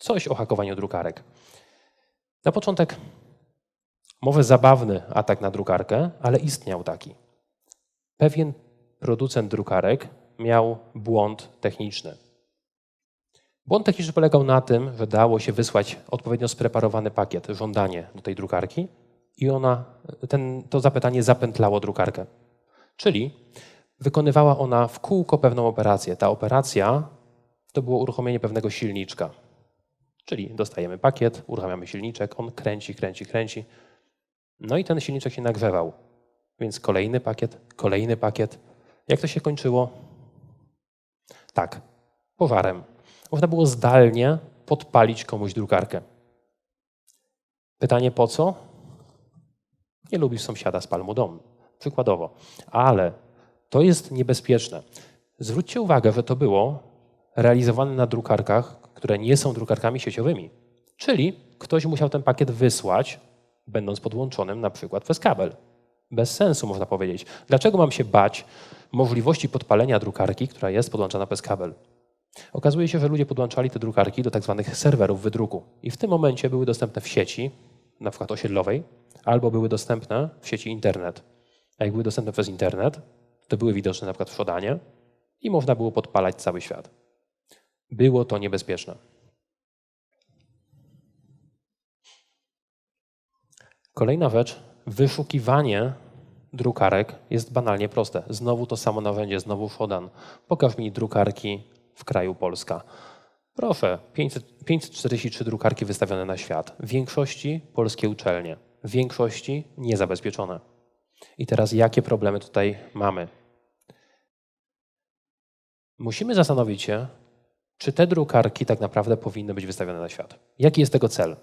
Coś o hakowaniu drukarek. Na początek może zabawny atak na drukarkę, ale istniał taki. Pewien producent drukarek miał błąd techniczny. Błąd techniczny polegał na tym, że dało się wysłać odpowiednio spreparowany pakiet, żądanie do tej drukarki i ona, ten, to zapytanie zapętlało drukarkę. Czyli wykonywała ona w kółko pewną operację. Ta operacja to było uruchomienie pewnego silniczka. Czyli dostajemy pakiet, uruchamiamy silniczek, on kręci, kręci, kręci. No i ten silniczek się nagrzewał. Więc kolejny pakiet, kolejny pakiet. Jak to się kończyło? Tak, pożarem. Można było zdalnie podpalić komuś drukarkę. Pytanie po co? Nie lubisz sąsiada z palmu dom, przykładowo. Ale to jest niebezpieczne. Zwróćcie uwagę, że to było realizowane na drukarkach, które nie są drukarkami sieciowymi. Czyli ktoś musiał ten pakiet wysłać, będąc podłączonym na przykład przez kabel. Bez sensu, można powiedzieć. Dlaczego mam się bać możliwości podpalenia drukarki, która jest podłączona przez kabel? Okazuje się, że ludzie podłączali te drukarki do tak zwanych serwerów wydruku i w tym momencie były dostępne w sieci, na przykład osiedlowej, albo były dostępne w sieci internet. A jak były dostępne przez internet, to były widoczne na przykład w Szodanie i można było podpalać cały świat. Było to niebezpieczne. Kolejna rzecz, wyszukiwanie drukarek jest banalnie proste. Znowu to samo narzędzie, znowu Shodan. Pokaż mi drukarki w kraju Polska. Proszę, 500, 543 drukarki wystawione na świat. W większości polskie uczelnie, w większości niezabezpieczone. I teraz jakie problemy tutaj mamy? Musimy zastanowić się, czy te drukarki tak naprawdę powinny być wystawione na świat. Jaki jest tego cel?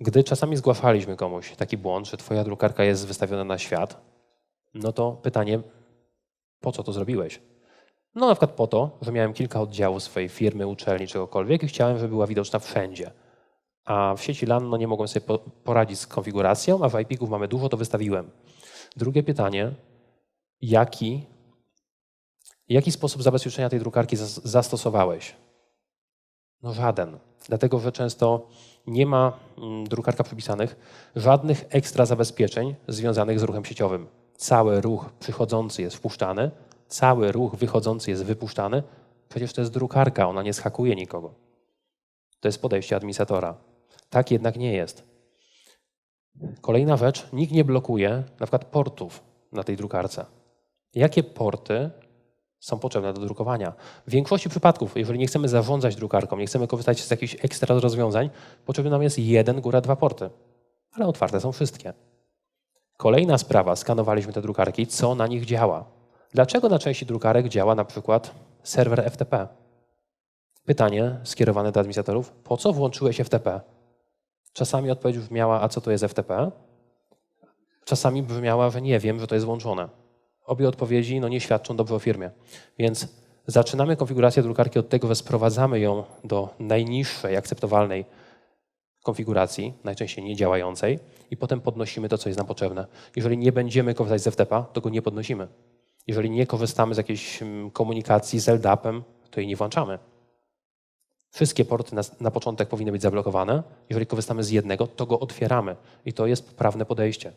Gdy czasami zgłaszaliśmy komuś taki błąd, że Twoja drukarka jest wystawiona na świat, no to pytanie, po co to zrobiłeś? No na przykład po to, że miałem kilka oddziałów swojej firmy, uczelni, czegokolwiek i chciałem, żeby była widoczna wszędzie. A w sieci LAN no, nie mogłem sobie poradzić z konfiguracją, a w IP-ków mamy dużo, to wystawiłem. Drugie pytanie, jaki, jaki sposób zabezpieczenia tej drukarki zastosowałeś? No żaden. Dlatego, że często nie ma mm, drukarka przypisanych żadnych ekstra zabezpieczeń związanych z ruchem sieciowym. Cały ruch przychodzący jest wpuszczany, cały ruch wychodzący jest wypuszczany. Przecież to jest drukarka, ona nie schakuje nikogo. To jest podejście administratora. Tak jednak nie jest. Kolejna rzecz, nikt nie blokuje na przykład portów na tej drukarce. Jakie porty są potrzebne do drukowania? W większości przypadków, jeżeli nie chcemy zarządzać drukarką, nie chcemy korzystać z jakichś ekstra rozwiązań, potrzebny nam jest jeden, góra dwa porty. Ale otwarte są wszystkie. Kolejna sprawa, skanowaliśmy te drukarki, co na nich działa. Dlaczego na części drukarek działa na przykład serwer FTP? Pytanie skierowane do administratorów, po co włączyłeś FTP? Czasami odpowiedź brzmiała, a co to jest FTP? Czasami brzmiała, że nie wiem, że to jest włączone. Obie odpowiedzi no, nie świadczą dobrze o firmie. Więc zaczynamy konfigurację drukarki od tego, że sprowadzamy ją do najniższej akceptowalnej konfiguracji, najczęściej niedziałającej, i potem podnosimy to, co jest nam potrzebne. Jeżeli nie będziemy korzystać z FTP, to go nie podnosimy. Jeżeli nie korzystamy z jakiejś mm, komunikacji z LDAP-em, to jej nie włączamy. Wszystkie porty na, na, początek powinny być zablokowane. Jeżeli korzystamy z jednego, to go otwieramy. I to jest prawne podejście.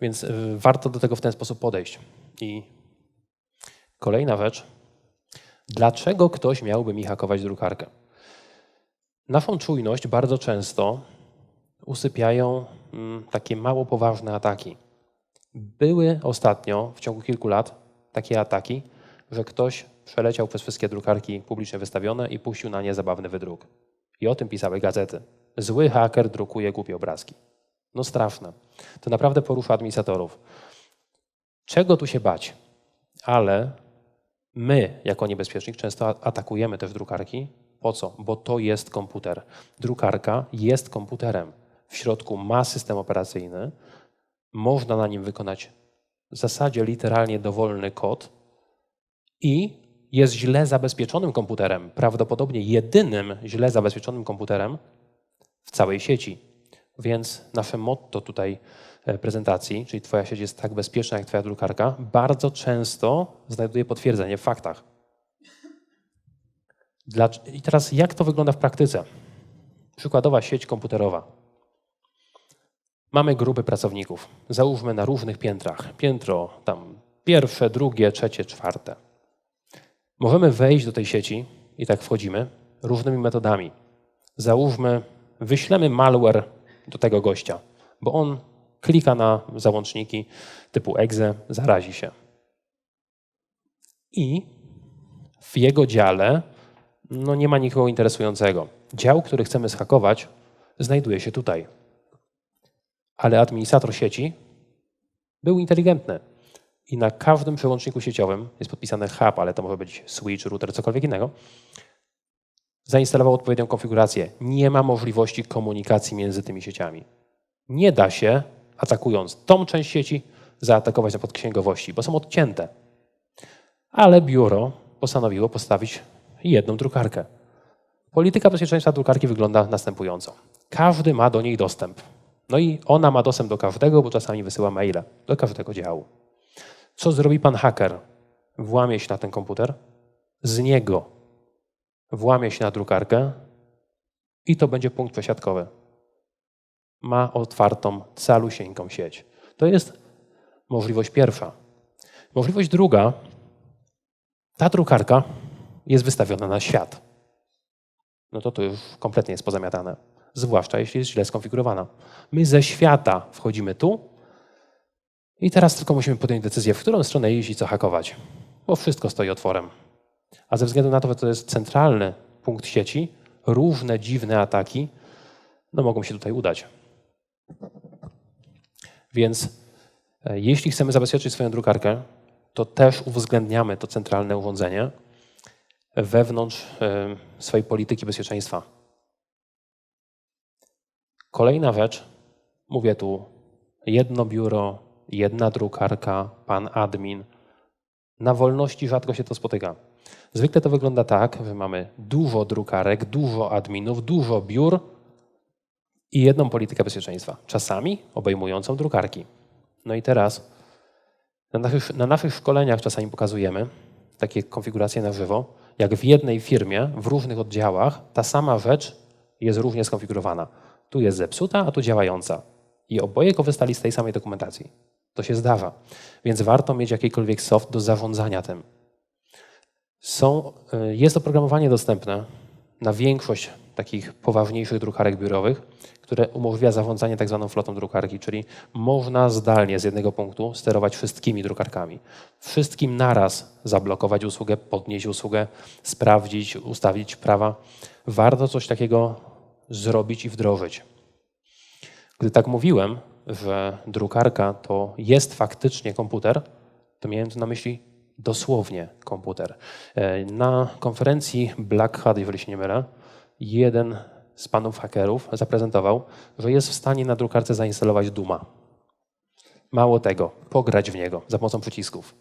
Więc y, warto do tego w ten sposób podejść. I kolejna rzecz. Dlaczego ktoś miałby mi hakować drukarkę? Naszą czujność bardzo często usypiają mm, takie mało poważne ataki. Były ostatnio, w ciągu kilku lat, takie ataki, że ktoś przeleciał przez wszystkie drukarki publicznie wystawione i puścił na nie zabawny wydruk. I o tym pisały gazety. Zły haker drukuje głupie obrazki. No straszne. To naprawdę porusza administratorów. Czego tu się bać? Ale my, jako niebezpiecznik, często atakujemy też drukarki. Po co? Bo to jest komputer. Drukarka jest komputerem. W środku ma system operacyjny. Można na nim wykonać w zasadzie literalnie dowolny kod i jest źle zabezpieczonym komputerem, prawdopodobnie jedynym źle zabezpieczonym komputerem w całej sieci. Więc nasze motto tutaj e, prezentacji, czyli Twoja sieć jest tak bezpieczna jak Twoja drukarka, bardzo często znajduje potwierdzenie w faktach. I teraz jak to wygląda w praktyce? Przykładowa sieć komputerowa. Mamy grupy pracowników. Załóżmy na różnych piętrach. Piętro tam pierwsze, drugie, trzecie, czwarte. Możemy wejść do tej sieci i tak wchodzimy różnymi metodami. Załóżmy, wyślemy malware do tego gościa, bo on klika na załączniki typu exe, zarazi się. I w jego dziale no nie ma nikogo interesującego. Dział, który chcemy schakować, znajduje się tutaj. Ale administrator sieci był inteligentny. I na każdym przełączniku sieciowym jest podpisane hub, ale to może być switch, router, cokolwiek innego. Zainstalował odpowiednią konfigurację. Nie ma możliwości komunikacji między tymi sieciami. Nie da się, atakując tą część sieci, zaatakować na podksięgowości, bo są odcięte. Ale biuro postanowiło postawić jedną drukarkę. Polityka bezpieczeństwa drukarki wygląda następująco. Każdy ma do niej dostęp. No i ona ma dostęp do każdego, bo czasami wysyła maile do każdego działu. Co zrobi pan haker? Włamie się na ten komputer, z niego włamie się na drukarkę i to będzie punkt przesiadkowy. Ma otwartą, calusieńką sieć. To jest możliwość pierwsza. Możliwość druga, ta drukarka jest wystawiona na świat. No to to już kompletnie jest pozamiatane. Zwłaszcza jeśli jest źle skonfigurowana. My ze świata wchodzimy tu i teraz tylko musimy podjąć decyzję, w którą stronę iść i co hakować. Bo wszystko stoi otworem. A ze względu na to, że to jest centralny punkt sieci, różne dziwne ataki no mogą się tutaj udać. Więc e, jeśli chcemy zabezpieczyć swoją drukarkę, to też uwzględniamy to centralne urządzenie wewnątrz e, swojej polityki bezpieczeństwa. Kolejna rzecz, mówię tu jedno biuro, jedna drukarka, pan admin. Na wolności rzadko się to spotyka. Zwykle to wygląda tak, że mamy dużo drukarek, dużo adminów, dużo biur i jedną politykę bezpieczeństwa, czasami obejmującą drukarki. No i teraz na naszych, na naszych szkoleniach czasami pokazujemy takie konfiguracje na żywo, jak w jednej firmie, w różnych oddziałach, ta sama rzecz jest różnie skonfigurowana. Tu jest zepsuta, a tu działająca. I oboje korzystali z tej samej dokumentacji. To się zdarza. Więc warto mieć jakikolwiek soft do zarządzania tym. Są, y, jest oprogramowanie dostępne na większość takich poważniejszych drukarek biurowych, które umożliwia zarządzanie tak zwaną flotą drukarki, czyli można zdalnie z jednego punktu sterować wszystkimi drukarkami. Wszystkim naraz zablokować usługę, podnieść usługę, sprawdzić, ustawić prawa. Warto coś takiego zrobić i wdrożyć. Gdy tak mówiłem, że drukarka to jest faktycznie komputer, to miałem tu na myśli dosłownie komputer. E, na konferencji Black Hat, jeżeli się nie mylę, jeden z panów hakerów zaprezentował, że jest w stanie na drukarce zainstalować Duma. Mało tego, pograć w niego za pomocą przycisków.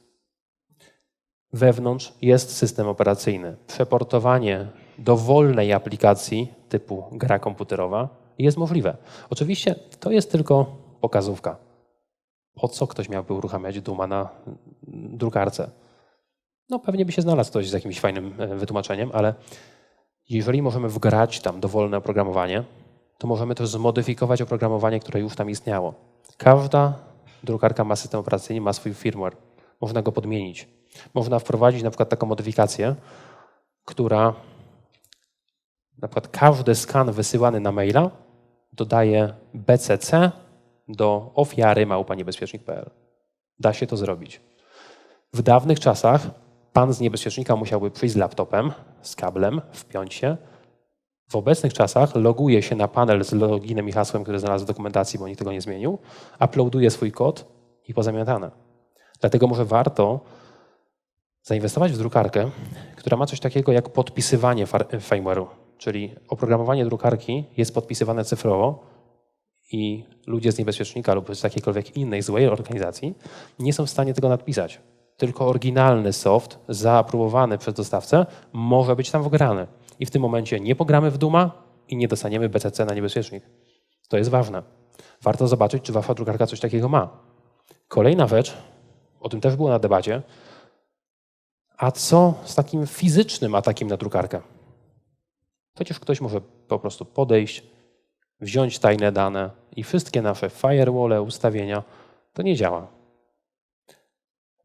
Wewnątrz jest system operacyjny. Przeportowanie dowolnej aplikacji typu gra komputerowa jest możliwe. Oczywiście to jest tylko pokazówka. Po co ktoś miałby uruchamiać Duma na drukarce? No pewnie by się znalazł ktoś z jakimś fajnym e, wytłumaczeniem, ale jeżeli możemy wgrać tam dowolne oprogramowanie, to możemy też zmodyfikować oprogramowanie, które już tam istniało. Każda drukarka ma system operacyjny, ma swój firmware. Można go podmienić. Można wprowadzić na przykład taką modyfikację, która na przykład każdy skan wysyłany na maila dodaje BCC do ofiary małpaniebezpiecznik.pl. Da się to zrobić. W dawnych czasach pan z niebezpiecznika musiałby przyjść z laptopem, z kablem, wpiąć się. W obecnych czasach loguje się na panel z loginem i hasłem, które znalazł w dokumentacji, bo nikt tego nie zmienił, uploaduje swój kod i pozamiatane. Dlatego może warto zainwestować w drukarkę, która ma coś takiego jak podpisywanie firmware'u, czyli oprogramowanie drukarki jest podpisywane cyfrowo i ludzie z niebezpiecznika lub z jakiejkolwiek innej złej organizacji nie są w stanie tego nadpisać tylko oryginalny soft, zaaprobowany przez dostawcę, może być tam wgrany. I w tym momencie nie pogramy w Duma i nie dostaniemy BCC na niebezpiecznik. To jest ważne. Warto zobaczyć, czy wasza drukarka coś takiego ma. Kolejna rzecz, o tym też było na debacie, a co z takim fizycznym atakiem na drukarkę? Przecież ktoś może po prostu podejść, wziąć tajne dane i wszystkie nasze firewall, ustawienia, to nie działa.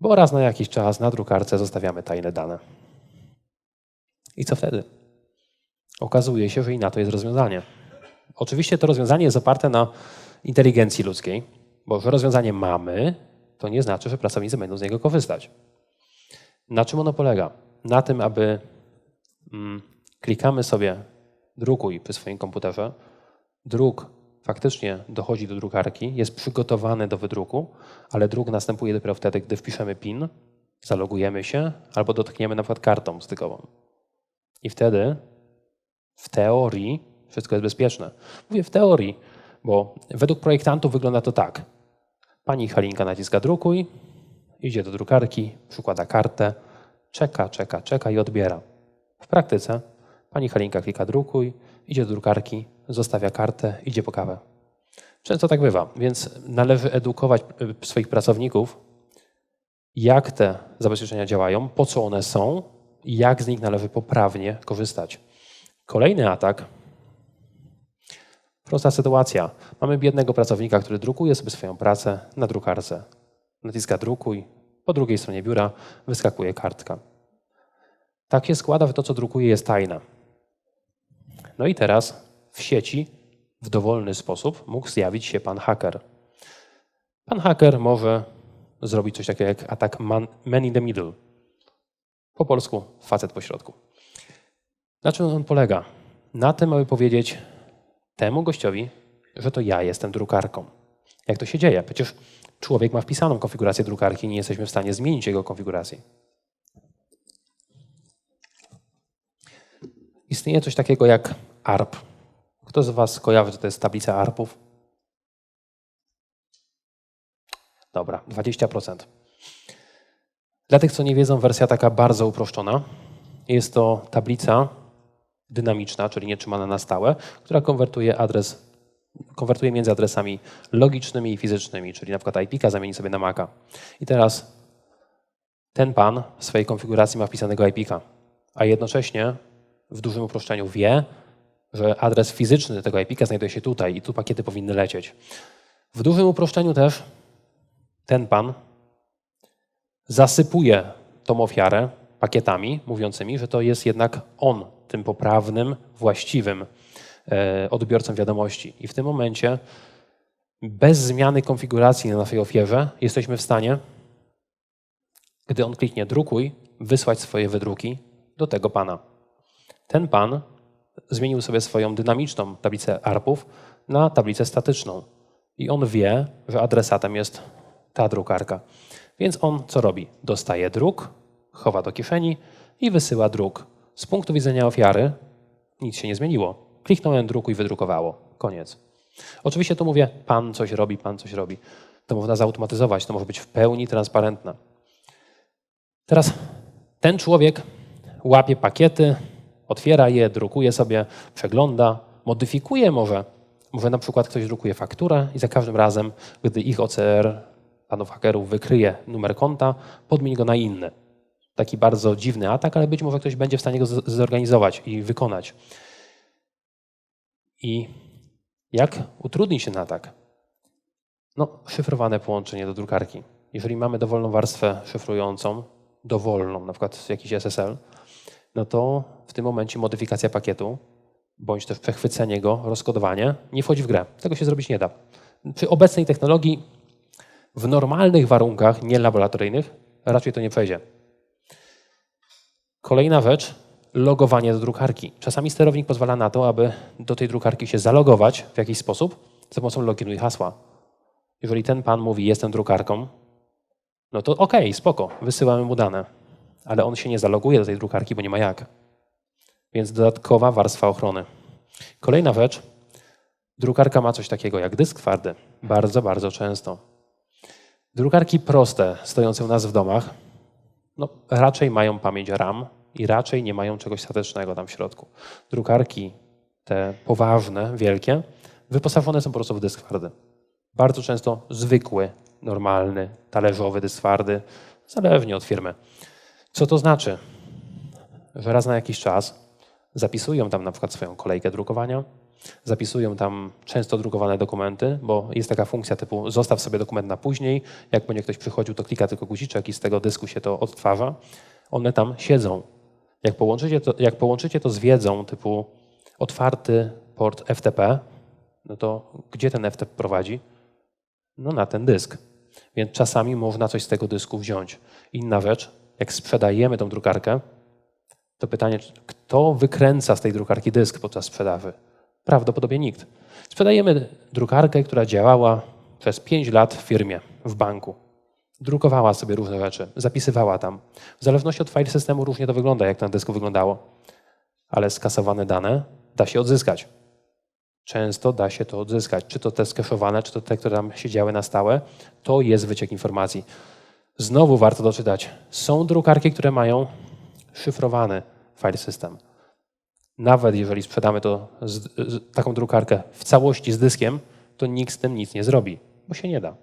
Bo raz na jakiś czas na drukarce zostawiamy tajne dane. I co wtedy? Okazuje się, że i na to jest rozwiązanie. Oczywiście to rozwiązanie jest oparte na inteligencji ludzkiej, bo że rozwiązanie mamy, to nie znaczy, że pracownicy będą z niego korzystać. Na czym ono polega? Na tym, aby mm, klikamy sobie drukuj przy swoim komputerze, druk faktycznie dochodzi do drukarki, jest przygotowany do wydruku, ale druk następuje dopiero wtedy, gdy wpiszemy PIN, zalogujemy się albo dotkniemy na przykład kartą stykową. I wtedy w teorii wszystko jest bezpieczne. Mówię w teorii, bo według projektantów wygląda to tak. Pani Halinka naciska drukuj, idzie do drukarki, przykłada kartę, czeka, czeka, czeka i odbiera. W praktyce pani Halinka klika drukuj, idzie do drukarki, zostawia kartę, idzie po kawę. Często tak bywa, więc należy edukować y, swoich pracowników, jak te zabezpieczenia działają, po co one są i jak z nich należy poprawnie korzystać. Kolejny atak. Prosta sytuacja. Mamy biednego pracownika, który drukuje sobie swoją pracę na drukarce. Naciska drukuj, po drugiej stronie biura wyskakuje kartka. Tak się składa, że to, co drukuje, jest tajne. No i teraz w sieci w dowolny sposób mógł zjawić się pan haker. Pan haker może zrobić coś takiego jak atak man, man in the middle. Po polsku facet po środku. Na czym on polega? Na tym, aby powiedzieć temu gościowi, że to ja jestem drukarką. Jak to się dzieje? Przecież człowiek ma wpisaną konfigurację drukarki i nie jesteśmy w stanie zmienić jego konfiguracji. Istnieje coś takiego jak ARP. Kto z Was kojarzy, że to jest tablica ARPów? Dobra, 20%. Dla tych, co nie wiedzą, wersja taka bardzo uproszczona. Jest to tablica dynamiczna, czyli nietrzymana na stałe, która konwertuje adres, konwertuje między adresami logicznymi i fizycznymi, czyli na przykład IP-ka zamieni sobie na Maca. I teraz ten pan w swojej konfiguracji ma wpisanego IP-ka, a jednocześnie w dużym uproszczeniu wie, że adres fizyczny tego IP-ka znajduje się tutaj i tu pakiety powinny lecieć. W dużym uproszczeniu też ten pan zasypuje tą ofiarę pakietami mówiącymi, że to jest jednak on tym poprawnym, właściwym e, odbiorcą wiadomości. I w tym momencie bez zmiany konfiguracji na naszej ofierze jesteśmy w stanie, gdy on kliknie drukuj, wysłać swoje wydruki do tego pana. Ten pan zmienił sobie swoją dynamiczną tablicę ARPów na tablicę statyczną. I on wie, że adresatem jest ta drukarka. Więc on co robi? Dostaje druk, chowa do kieszeni i wysyła druk. Z punktu widzenia ofiary nic się nie zmieniło. Kliknąłem druku i wydrukowało. Koniec. Oczywiście tu mówię, pan coś robi, pan coś robi. To można zautomatyzować, to może być w pełni transparentne. Teraz ten człowiek łapie pakiety, otwiera je, drukuje sobie, przegląda, modyfikuje może. Może na przykład ktoś drukuje fakturę i za każdym razem, gdy ich OCR, panów hakerów, wykryje numer konta, podmieni go na inny. Taki bardzo dziwny atak, ale być może ktoś będzie w stanie go zorganizować i wykonać. I jak utrudnić ten atak? No, szyfrowane połączenie do drukarki. Jeżeli mamy dowolną warstwę szyfrującą, dowolną, na przykład jakiś SSL, no to w tym momencie modyfikacja pakietu, bądź też przechwycenie go, rozkodowanie, nie wchodzi w grę. Tego się zrobić nie da. Przy obecnej technologii, w normalnych warunkach, nie laboratoryjnych, raczej to nie przejdzie. Kolejna rzecz, logowanie do drukarki. Czasami sterownik pozwala na to, aby do tej drukarki się zalogować w jakiś sposób za pomocą loginu i hasła. Jeżeli ten pan mówi, jestem drukarką, no to okej, okay, spoko, wysyłamy mu dane ale on się nie zaloguje do tej drukarki, bo nie ma jak. Więc dodatkowa warstwa ochrony. Kolejna rzecz. Drukarka ma coś takiego jak dysk twardy. Bardzo, bardzo często. Drukarki proste, stojące u nas w domach, no, raczej mają pamięć RAM i raczej nie mają czegoś statycznego tam w środku. Drukarki te poważne, wielkie, wyposażone są po prostu w dysk twardy. Bardzo często zwykły, normalny, talerzowy dysk twardy, zależnie od firmy. Co to znaczy? Że raz na jakiś czas zapisują tam na przykład swoją kolejkę drukowania, zapisują tam często drukowane dokumenty, bo jest taka funkcja typu zostaw sobie dokument na później, jak będzie ktoś przychodził, to klika tylko guziczek i z tego dysku się to odtwarza. One tam siedzą. Jak połączycie to, jak połączycie to z wiedzą typu otwarty port FTP, no to gdzie ten FTP prowadzi? No na ten dysk. Więc czasami można coś z tego dysku wziąć. Inna rzecz, jak sprzedajemy tą drukarkę, to pytanie, kto wykręca z tej drukarki dysk podczas sprzedaży? Prawdopodobnie nikt. Sprzedajemy drukarkę, która działała przez 5 lat w firmie, w banku. Drukowała sobie różne rzeczy, zapisywała tam. W zależności od file systemu różnie to wygląda, jak na dysku wyglądało. Ale skasowane dane da się odzyskać. Często da się to odzyskać. Czy to te skeszowane, czy to te, które tam siedziały na stałe, to jest wyciek informacji. Znowu warto doczytać. Są drukarki, które mają szyfrowany file system. Nawet jeżeli sprzedamy to z, z, taką drukarkę w całości z dyskiem, to nikt z tym nic nie zrobi, bo się nie da.